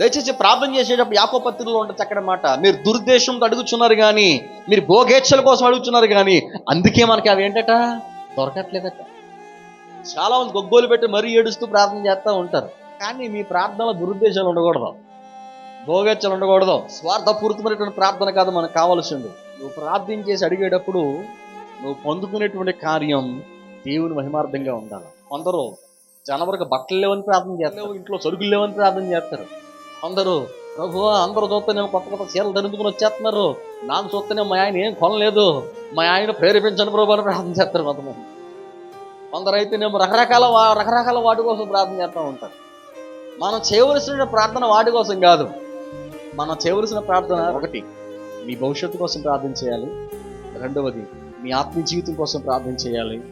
దయచేసి ప్రార్థన చేసేటప్పుడు యాకో పత్రికలో ఉంటే మాట. మీరు దుర్దేశంతో అడుగుచున్నారు కానీ మీరు భోగేచ్ఛల కోసం అడుగుతున్నారు కానీ అందుకే మనకి అవి ఏంటట? దొరకట్లేదట. చాలా మంది గొగ్గోలు పెట్టి మరీ ఏడుస్తూ ప్రార్థన చేస్తూ ఉంటారు. కానీ మీ ప్రార్థనలో దురుద్దేశాలు ఉండకూడదు. భోగేచ్ఛలు ఉండకూడదు. స్వార్థపూరితమైనటువంటి ప్రార్థన కాదు మనకు కావాల్సింది. నువ్వు ప్రార్థన చేసి అడిగేటప్పుడు నువ్వు పొందుకునేటువంటి కార్యం దేవుని మహిమార్థంగా ఉండాలి. కొందరు జనవరికి బట్టలు లేవని ప్రార్థన చేస్తారు. ఇంట్లో సరుకులు లేవని ప్రార్థన చేస్తారు. అందరూ ప్రభు అందరూ చూస్తేనేమో కొత్త కొత్త చీరలు ధరించుకుని వచ్చేస్తున్నారు. నాకు చూస్తేనే మా ఆయన ఏం కొనలేదు. మా ఆయన ప్రేరేపించండి ప్రభు అని ప్రార్థన చేస్తారు కొంతమంది. కొందరైతే అయితేనేమో రకరకాల వా- రకరకాల వాటి కోసం ప్రార్థన చేస్తూ ఉంటారు. మనం చేయవలసిన ప్రార్థన వాటి కోసం కాదు. మనం చేయవలసిన ప్రార్థన ఒకటి మీ భవిష్యత్తు కోసం ప్రార్థన చేయాలి. రెండవది మీ ఆత్మీయ జీవితం కోసం ప్రార్థన చేయాలి.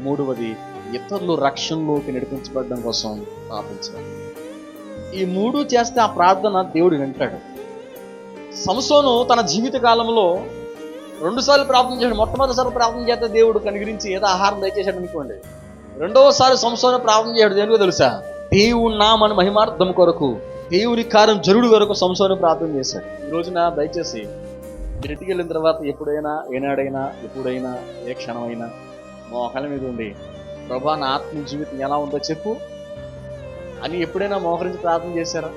మూడవది ఇతరులు రక్షణలోకి నడిపించబడడం కోసం ప్రార్థించాలి ఈ మూడు చేస్తే ఆ ప్రార్థన దేవుడు వింటాడు. సంసోను తన జీవిత కాలంలో రెండుసార్లు ప్రార్థన చేశాడు. మొట్టమొదటిసారి ప్రార్థన చేస్తే దేవుడు కనుగరించి ఏదో ఆహారం దయచేశాడు అనుకోండి. రెండవసారి సంసోను ప్రార్థన చేయడు. దేనికో తెలుసా? దేవుడు నామని మహిమార్థం కొరకు దేవుని కార్యం జరుడు వరకు సంసోను ప్రార్థన చేశాడు. ఈ రోజున దయచేసి ఇంటికి వెళ్ళిన తర్వాత ఎప్పుడైనా ఏనాడైనా ఎప్పుడైనా ఏ క్షణమైనా మోకాల మీద ఉండి ప్రభా నా ఆత్మ జీవితం ఎలా ఉందో చెప్పు. అని ఎప్పుడైనా మోకరించి ప్రార్థన చేశారా?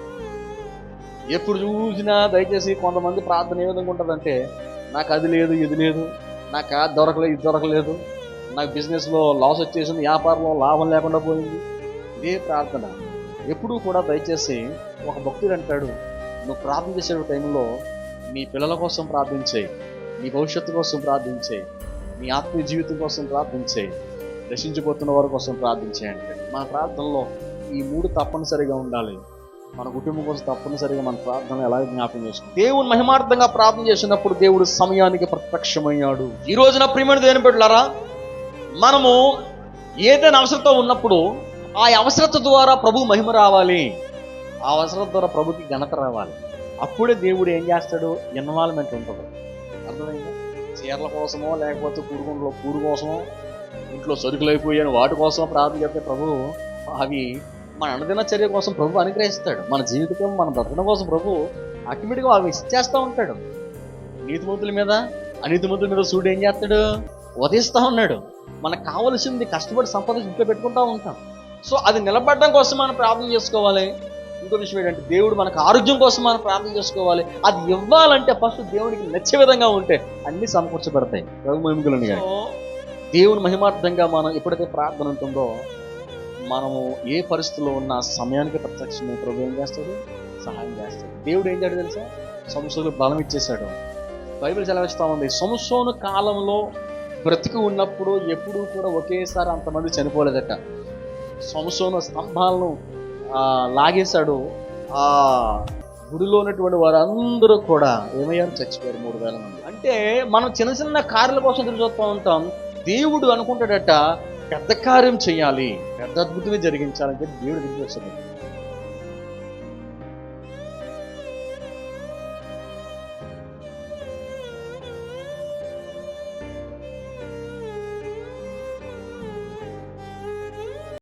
ఎప్పుడు చూసినా దయచేసి కొంతమంది ప్రార్థన ఏ విధంగా ఉంటుందంటే నాకు అది లేదు ఇది లేదు నాకు అది దొరకలేదు ఇది దొరకలేదు నాకు బిజినెస్లో లాస్ వచ్చేసింది వ్యాపారంలో లాభం లేకుండా పోయింది. ఇదే ప్రార్థన. ఎప్పుడూ కూడా దయచేసి ఒక భక్తుడు అంటాడు నువ్వు ప్రార్థన చేసే టైంలో నీ పిల్లల కోసం ప్రార్థించేయి నీ భవిష్యత్తు కోసం ప్రార్థించేయి నీ ఆత్మీయ జీవితం కోసం ప్రార్థించేయి రక్షించిపోతున్న వారి కోసం ప్రార్థించేయండి మా మన ప్రార్థనలో ఈ మూడు తప్పనిసరిగా ఉండాలి. మన కుటుంబం కోసం తప్పనిసరిగా మన ప్రార్థన ఎలా జ్ఞాపం చేసుకుంటాం? దేవుని మహిమార్థంగా ప్రార్థన చేసినప్పుడు దేవుడు సమయానికి ప్రత్యక్షమయ్యాడు. ఈ రోజున ప్రియమైన దేని పెట్టారా మనము ఏదైనా అవసరత ఉన్నప్పుడు ఆ అవసరత ద్వారా ప్రభు మహిమ రావాలి. ఆ అవసరత ద్వారా ప్రభుకి ఘనత రావాలి. అప్పుడే దేవుడు ఏం చేస్తాడు? ఇన్వాల్వ్మెంట్ ఉంటుంది అర్థమైందా? చీరల కోసమో లేకపోతే కూడుకుంట్లో కూడు కోసమో ఇంట్లో సరుకులు అయిపోయాను వాటి కోసమో ప్రార్థన చేస్తే ప్రభు అవి మన అనుదిన చర్య కోసం ప్రభు అనుగ్రహిస్తాడు. మన జీవితం మన బ్రతకడం కోసం ప్రభు ఆటోమేటిక్గా అవి ఇచ్చేస్తూ ఉంటాడు. నీతిమంతుల మీద అనీతిమంతుల మీద సూర్యుడు ఏం చేస్తాడు? ఉదయిస్తూ ఉన్నాడు. మనకు కావలసింది కష్టపడి సంపద ఇంట్లో పెట్టుకుంటూ ఉంటాం. సో అది నిలబడడం కోసం మనం ప్రార్థన చేసుకోవాలి. ఇంకో విషయం ఏంటంటే దేవుడు మనకు ఆరోగ్యం కోసం మనం ప్రార్థన చేసుకోవాలి. అది ఇవ్వాలంటే ఫస్ట్ దేవునికి నచ్చే విధంగా ఉంటే అన్ని సమకూర్చబడతాయి. ప్రభు మహిమకులని కానీ దేవుని మహిమార్థంగా మనం ఎప్పుడైతే ప్రార్థన ఉంటుందో మనము ఏ పరిస్థితిలో ఉన్న సమయానికి ప్రత్యక్షమే ప్రభు ఏం చేస్తాడు? సహాయం చేస్తాడు. దేవుడు ఏం చేయడు తెలుసా? సంసోను బలం ఇచ్చేశాడు. బైబిల్ సెలవిస్తా ఉంది. సంసోను కాలంలో బ్రతికి ఉన్నప్పుడు ఎప్పుడూ కూడా ఒకేసారి అంతమంది చనిపోలేదట. సంసోను స్తంభాలను లాగేశాడు. ఆ గుడిలో ఉన్నటువంటి వారందరూ కూడా ఏమయ్యారు? చచ్చిపోయారు మూడు వేల మంది. అంటే మనం చిన్న చిన్న కార్యాల కోసం ఎదురు చూస్తూ ఉంటాం. దేవుడు అనుకుంటాడట పెద్ద కార్యం చేయాలి. పెద్ద అద్భుతమే జరిగించాలని చెప్పి దేవుడు దిగి వస్తుంది